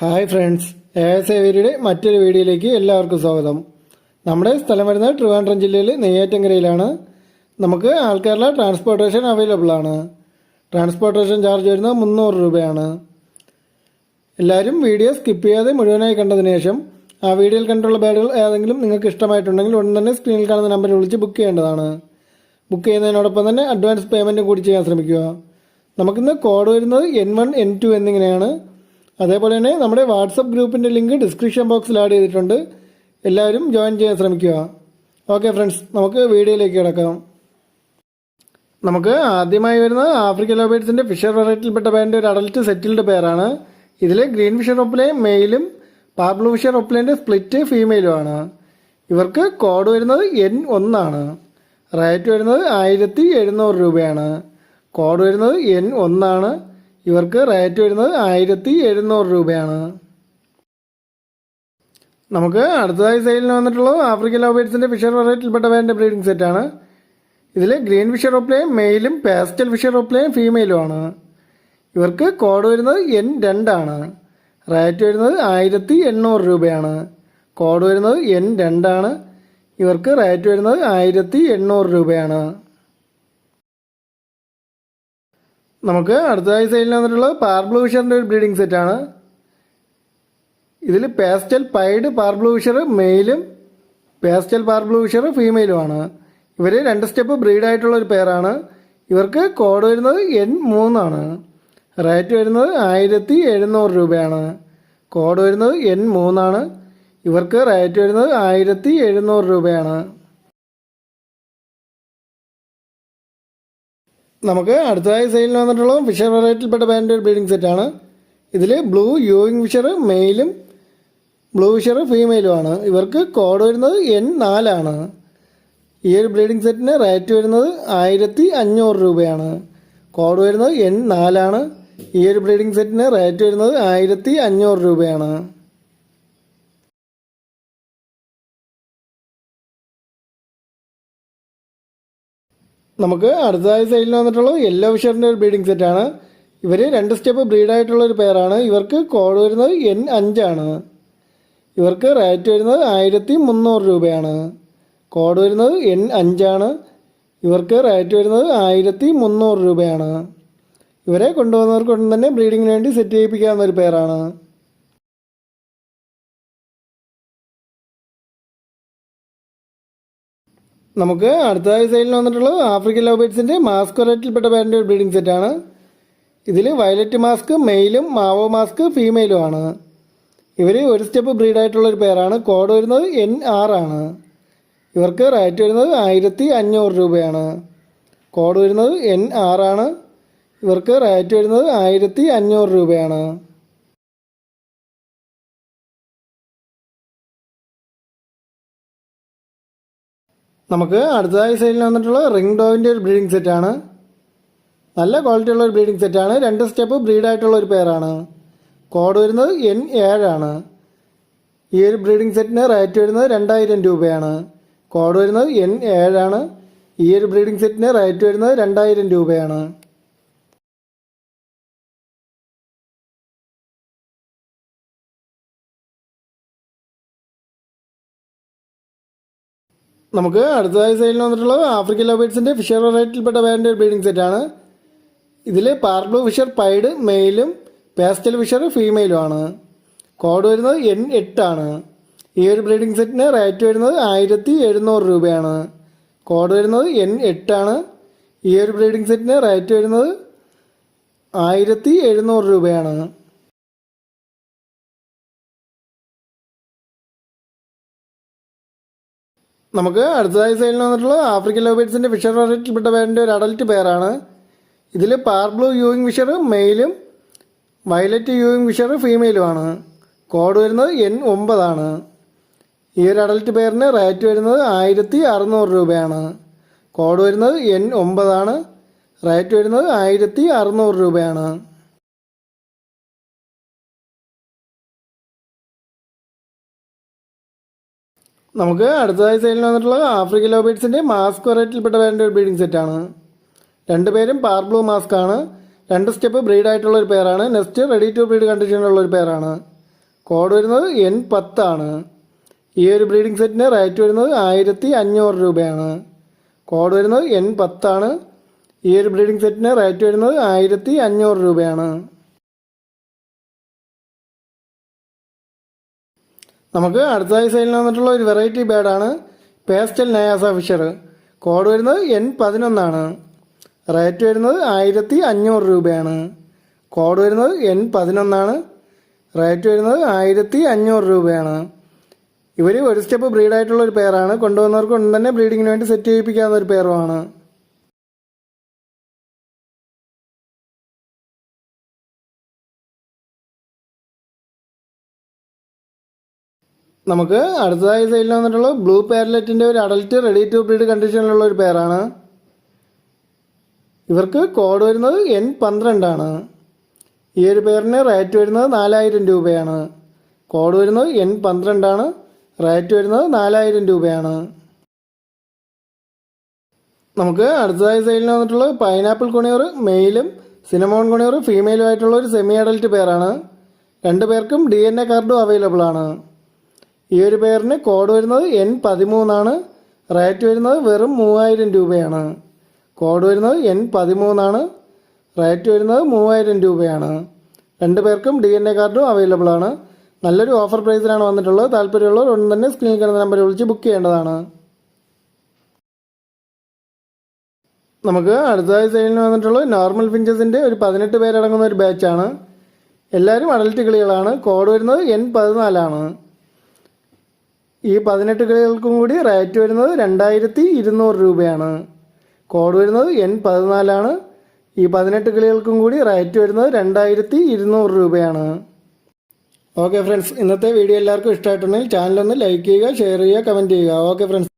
Hi friends S എവരിയുടെ മറ്റൊരു വീഡിയോയിലേക്ക് എല്ലാവർക്കും സ്വാഗതം. നമ്മുടെ സ്ഥലം വരുന്നത് ട്രിവാൻഡ്രം ജില്ലയിൽ നെയ്യാറ്റങ്കരയിലാണ് നമുക്ക് ആൾക്കാരുടെ ട്രാൻസ്പോർട്ടേഷൻ അവൈലബിൾ ആണ്. ട്രാൻസ്പോർട്ടേഷൻ ചാർജ് വരുന്നത് മുന്നൂറ് രൂപയാണ്. എല്ലാവരും വീഡിയോ സ്കിപ്പ് ചെയ്യാതെ മുഴുവനായി കണ്ടതിന് ശേഷം ആ വീഡിയോയിൽ കണ്ടുള്ള ബാഡുകൾ ഏതെങ്കിലും നിങ്ങൾക്ക് ഇഷ്ടമായിട്ടുണ്ടെങ്കിൽ ഉടൻ തന്നെ സ്ക്രീനിൽ കാണുന്ന നമ്പറിൽ വിളിച്ച് ബുക്ക് ചെയ്യേണ്ടതാണ്. ബുക്ക് ചെയ്യുന്നതിനോടൊപ്പം തന്നെ അഡ്വാൻസ് പേയ്മെന്റും കൂടി ചെയ്യാൻ ശ്രമിക്കുക. നമുക്കിന്ന് കോഡ് വരുന്നത് എൻ വൺ എൻ ടു എന്നിങ്ങനെയാണ്. അതേപോലെ തന്നെ നമ്മുടെ വാട്സപ്പ് ഗ്രൂപ്പിന്റെ ലിങ്ക് ഡിസ്ക്രിപ്ഷൻ ബോക്സിൽ ആഡ് ചെയ്തിട്ടുണ്ട്. എല്ലാവരും ജോയിൻ ചെയ്യാൻ ശ്രമിക്കുക. ഓക്കെ ഫ്രണ്ട്സ് നമുക്ക് വീഡിയോയിലേക്ക് കിടക്കാം. നമുക്ക് ആദ്യമായി വരുന്ന ആഫ്രിക്കൻ ലോബേറ്റ്സിന്റെ ഫിഷർ വെറൈറ്റിയിൽപ്പെട്ട ബാൻഡ് ഒരു അഡൽട്ട് സെറ്റിൽഡ് പെയറാണ് ഇതിൽ ഗ്രീൻ ഫിഷർ ഒപ്പിലെ മെയിലും പാർബ്ലൂ ഫിഷർ ഒപ്പിലേന്റെ സ്പ്ലിറ്റ് ഫീമെയിലുമാണ്. ഇവർക്ക് കോഡ് വരുന്നത് എൻ ഒന്നാണ്. റേറ്റ് വരുന്നത് ആയിരത്തി എഴുന്നൂറ് രൂപയാണ്. കോഡ് വരുന്നത് എൻ ഒന്നാണ്. ഇവർക്ക് റേറ്റ് വരുന്നത് ആയിരത്തി എഴുന്നൂറ് രൂപയാണ്. നമുക്ക് അടുത്തതായി സെയിലിന് വന്നിട്ടുള്ളത് ആഫ്രിക്കൻ ലോബേറ്റ്സിന്റെ ഫിഷർ വെറൈറ്റിയിൽപ്പെട്ടവന്റെ ബ്രീഡിംഗ് സെറ്റാണ് ഇതിൽ ഗ്രീൻ ഫിഷർ ഓപ്ലേയും മെയിലും പാസ്റ്റൽ ഫിഷർ ഓപ്ലേയും ഫീമെയിലും ആണ് ഇവർക്ക് കോഡ് വരുന്നത് എൻ രണ്ടാണ്. റേറ്റ് വരുന്നത് ആയിരത്തി എണ്ണൂറ് രൂപയാണ്. കോഡ് വരുന്നത് എൻ രണ്ടാണ്. ഇവർക്ക് റേറ്റ് വരുന്നത് ആയിരത്തി എണ്ണൂറ് രൂപയാണ്. നമുക്ക് അടുത്തതായി സൈഡിൽ വന്നിട്ടുള്ളത് പാർബ്ലൂ ഫിഷറിന്റെ ഒരു ബ്രീഡിംഗ് സെറ്റാണ് ഇതിൽ പേസ്റ്റൽ പൈഡ് പാർബ്ലൂ ഫിഷർ മെയിലും പേസ്റ്റൽ പാർബ്ലൂ ഫിഷർ ഫീമെയിലുമാണ് ഇവർ രണ്ട് സ്റ്റെപ്പ് ബ്രീഡായിട്ടുള്ള ഒരു പേരാണ് ഇവർക്ക് കോഡ് വരുന്നത് എൻ മൂന്നാണ് റേറ്റ് വരുന്നത് ആയിരത്തി എഴുന്നൂറ് രൂപയാണ്. കോഡ് വരുന്നത് എൻ മൂന്നാണ് ഇവർക്ക് റേറ്റ് വരുന്നത് ആയിരത്തി എഴുന്നൂറ് രൂപയാണ്. നമുക്ക് അടുത്തതായി സെയിലിന് വന്നിട്ടുള്ളത് ഫിഷർ വെറൈറ്റിയിൽപ്പെട്ട ബാൻഡ് ഒരു ബ്രീഡിംഗ് സെറ്റാണ് ഇതിൽ ബ്ലൂ യൂയിങ് ഫിഷർ മെയിലും ബ്ലൂ ഫിഷർ ഫീമെയിലുമാണ് ഇവർക്ക് കോഡ് വരുന്നത് എൻ നാലാണ് ഈ ഒരു ബ്രീഡിംഗ് സെറ്റിന് റേറ്റ് വരുന്നത് ആയിരത്തി അഞ്ഞൂറ് രൂപയാണ്. കോഡ് വരുന്നത് എൻ നാലാണ് ഈ ഒരു ബ്രീഡിംഗ് സെറ്റിന് റേറ്റ് വരുന്നത് ആയിരത്തി അഞ്ഞൂറ് രൂപയാണ്. നമുക്ക് അടുത്തതായ സൈഡിൽ വന്നിട്ടുള്ളത് യെല്ലോ ഫിഷറിന്റെ ഒരു ബ്രീഡിംഗ് സെറ്റാണ് ഇവർ രണ്ട് സ്റ്റെപ്പ് ബ്രീഡായിട്ടുള്ള ഒരു പെയറാണ് ഇവർക്ക് കോഡ് വരുന്നത് എൻ അഞ്ചാണ് ഇവർക്ക് റേറ്റ് വരുന്നത് ആയിരത്തി മുന്നൂറ് രൂപയാണ്. കോഡ് വരുന്നത് എൻ അഞ്ചാണ് ഇവർക്ക് റേറ്റ് വരുന്നത് ആയിരത്തി മുന്നൂറ് രൂപയാണ്. ഇവരെ കൊണ്ടുവന്നവർക്കൊന്നും തന്നെ ബ്രീഡിങ്ങിന് വേണ്ടി സെറ്റ് ചെയ്യിപ്പിക്കാവുന്ന ഒരു പെയറാണ് നമുക്ക് അടുത്തതായി സൈഡിൽ വന്നിട്ടുള്ളത് ആഫ്രിക്കൻ ലോബേറ്റ്സിന്റെ മാസ്ക് റേറ്റിൽപ്പെട്ട ബാൻഡ് ഒരു ബ്രീഡിംഗ് സെറ്റാണ് ഇതിൽ വയലറ്റ് മാസ്ക് മെയിലും മാവോ മാസ്ക് ഫീമെയിലും ആണ്. ഇവർ ഒരു സ്റ്റെപ്പ് ബ്രീഡായിട്ടുള്ള ഒരു പേരാണ്. കോഡ് വരുന്നത് എൻ ആണ്. ഇവർക്ക് റേറ്റ് വരുന്നത് ആയിരത്തി അഞ്ഞൂറ് രൂപയാണ്. കോഡ് വരുന്നത് എൻ ആണ്. ഇവർക്ക് റേറ്റ് വരുന്നത് ആയിരത്തി അഞ്ഞൂറ് രൂപയാണ്. നമുക്ക് അടുത്തതായി സൈഡിൽ വന്നിട്ടുള്ള റിംഗ് ഡോവിന്റെ ഒരു ബ്രീഡിംഗ് സെറ്റാണ് നല്ല ക്വാളിറ്റി ഉള്ള ഒരു ബ്രീഡിംഗ് സെറ്റാണ് രണ്ട് സ്റ്റെപ്പ് ബ്രീഡായിട്ടുള്ള ഒരു പെയറാണ് കോഡ് വരുന്നത് എൻ ഏഴാണ് ഈ ഒരു ബ്രീഡിംഗ് സെറ്റിന് റേറ്റ് വരുന്നത് രണ്ടായിരം രൂപയാണ്. കോഡ് വരുന്നത് എൻ ഏഴാണ് ഈ ഒരു ബ്രീഡിംഗ് സെറ്റിന് റേറ്റ് വരുന്നത് രണ്ടായിരം രൂപയാണ്. നമുക്ക് അടുത്തതായി സൈഡിൽ വന്നിട്ടുള്ളത് ആഫ്രിക്കൻ ലോബേറ്റ്സിന്റെ ഫിഷർ വെറൈറ്റിയിൽപ്പെട്ട ഒരു ബ്രീഡിംഗ് സെറ്റാണ് ഇതിൽ പാർബ്ലൂ ഫിഷർ പൈഡ് മെയിലും പാസ്റ്റൽ ഫിഷർ ഫീമെയിലുമാണ് കോഡ് വരുന്നത് എൻ എട്ടാണ് ഈ ഒരു ബ്രീഡിംഗ് സെറ്റിന് റേറ്റ് വരുന്നത് ആയിരത്തി എഴുന്നൂറ് രൂപയാണ്. കോഡ് വരുന്നത് എൻ എട്ടാണ് ഈ ഒരു ബ്രീഡിംഗ് സെറ്റിന് റേറ്റ് വരുന്നത് ആയിരത്തി എഴുന്നൂറ് രൂപയാണ്. നമുക്ക് അടുത്തതായി സൈഡിൽ വന്നിട്ടുള്ള ആഫ്രിക്കൻ ലോബേറ്റ്സിന്റെ ഫിഷർ പെട്ട പേരിന്റെ ഒരു അഡൽറ്റ് പേരാണ്. ഇതിൽ പാർബ്ലൂ യൂയിങ് ഫിഷർ മെയിലും വയലറ്റ് യൂയിങ് ഫിഷർ ഫീമെയിലുമാണ് കോഡ് വരുന്നത് എൻ ഒമ്പതാണ് ഈ ഒരു അഡൽറ്റ് പേരിന് റേറ്റ് വരുന്നത് ആയിരത്തി അറുന്നൂറ് രൂപയാണ്. കോഡ് വരുന്നത് എൻ ഒമ്പതാണ് റേറ്റ് വരുന്നത് ആയിരത്തി അറുന്നൂറ് രൂപയാണ്. നമുക്ക് അടുത്തതായി സൈഡിൽ വന്നിട്ടുള്ളത് ആഫ്രിക്കൻ ലോബേറ്റ്സിന്റെ മാസ്ക് വെറൈറ്റിയിൽപ്പെട്ട വേണ്ട ഒരു ബ്രീഡിംഗ് സെറ്റാണ് രണ്ടുപേരും പാർബ്ലൂ മാസ്ക് ആണ്. രണ്ട് സ്റ്റെപ്പ് ബ്രീഡ് ആയിട്ടുള്ള ഒരു പേരാണ് നെക്സ്റ്റ് റെഡി ടു ബ്രീഡ് കണ്ടീഷനിലുള്ള ഒരു പേരാണ് കോഡ് വരുന്നത് എൻ പത്താണ് ഈ ഒരു ബ്രീഡിംഗ് സെറ്റിന്റെ റേറ്റ് വരുന്നത് ആയിരത്തി അഞ്ഞൂറ് രൂപയാണ്. കോഡ് വരുന്നത് എൻ പത്താണ് ഈ ഒരു ബ്രീഡിംഗ് സെറ്റിന്റെ റേറ്റ് വരുന്നത് ആയിരത്തി അഞ്ഞൂറ് രൂപയാണ്. നമുക്ക് അടുത്തതായി സെയിലിന് വന്നിട്ടുള്ള ഒരു വെറൈറ്റി ബേഡാണ് പേസ്റ്റൽ നയാസ ഫിഷർ കോഡ് വരുന്നത് എൻ പതിനൊന്നാണ്. റേറ്റ് വരുന്നത് ആയിരത്തി അഞ്ഞൂറ് രൂപയാണ്. കോഡ് വരുന്നത് എൻ പതിനൊന്നാണ്. റേറ്റ് വരുന്നത് ആയിരത്തി അഞ്ഞൂറ് രൂപയാണ്. ഇവർ ഒരു സ്റ്റെപ്പ് ബ്രീഡായിട്ടുള്ള ഒരു പെയറാണ് കൊണ്ടുവന്നവർക്ക് ഉടൻ തന്നെ ബ്രീഡിങ്ങിന് വേണ്ടി സെറ്റ് ചെയ്യിപ്പിക്കാവുന്ന ഒരു പെയറുമാണ് നമുക്ക് അടുത്തതായി സൈഡിൽ വന്നിട്ടുള്ള ബ്ലൂ പാരലറ്റിന്റെ ഒരു അഡൽറ്റ് റെഡി ടു ബ്രീഡ് കണ്ടീഷനിലുള്ള ഒരു പേരാണ് ഇവർക്ക് കോഡ് വരുന്നത് എൻ പന്ത്രണ്ടാണ് ഈ ഒരു പേരിന് റേറ്റ് വരുന്നത് നാലായിരം രൂപയാണ്. കോഡ് വരുന്നത് എൻ പന്ത്രണ്ടാണ് റേറ്റ് വരുന്നത് നാലായിരം രൂപയാണ്. നമുക്ക് അടുത്തതായി സെയിലിന് വന്നിട്ടുള്ള പൈനാപ്പിൾ കുണിയൂർ മെയിലും സിനമോൺ കുണിയൂർ ഫീമെയിലും ആയിട്ടുള്ള ഒരു സെമി അഡൽറ്റ് പേരാണ് രണ്ട് പേർക്കും ഡി എൻ എ കാർഡും അവൈലബിൾ ആണ്. ഈ ഒരു പേരിന് കോഡ് വരുന്നത് എൻ പതിമൂന്നാണ്. റേറ്റ് വരുന്നത് വെറും മൂവായിരം രൂപയാണ്. കോഡ് വരുന്നത് എൻ പതിമൂന്നാണ്. റേറ്റ് വരുന്നത് മൂവായിരം രൂപയാണ്. രണ്ട് പേർക്കും ഡി എൻ എ കാർഡും അവൈലബിൾ ആണ്. നല്ലൊരു ഓഫർ പ്രൈസിലാണ് വന്നിട്ടുള്ളത്. താല്പര്യമുള്ളവർ ഉടൻ തന്നെ സ്ക്രീനിൽ കിടന്ന നമ്പർ വിളിച്ച് ബുക്ക് ചെയ്യേണ്ടതാണ്. നമുക്ക് അടുത്തതായി സെയിലിന് വന്നിട്ടുള്ളത് നോർമൽ ഫിഞ്ചസിന്റെ ഒരു പതിനെട്ട് പേരടങ്ങുന്ന ഒരു ബാച്ചാണ് എല്ലാവരും അഡൽറ്റ് കിളികളാണ്. കോഡ് വരുന്നത് എൻ പതിനാലാണ്. ഈ പതിനെട്ട് കിളികൾക്കും കൂടി റേറ്റ് വരുന്നത് രണ്ടായിരത്തി ഇരുന്നൂറ് രൂപയാണ്. കോഡ് വരുന്നത് എൻ പതിനാലാണ്. ഈ പതിനെട്ട് കിളികൾക്കും കൂടി റേറ്റ് വരുന്നത് രണ്ടായിരത്തി ഇരുന്നൂറ് രൂപയാണ്. ഓക്കെ ഫ്രണ്ട്സ് ഇന്നത്തെ വീഡിയോ എല്ലാവർക്കും ഇഷ്ടമായിട്ടുണ്ടെങ്കിൽ ചാനലൊന്ന് ലൈക്ക് ചെയ്യുക ഷെയർ ചെയ്യുക കമന്റ് ചെയ്യുക. Okay friends.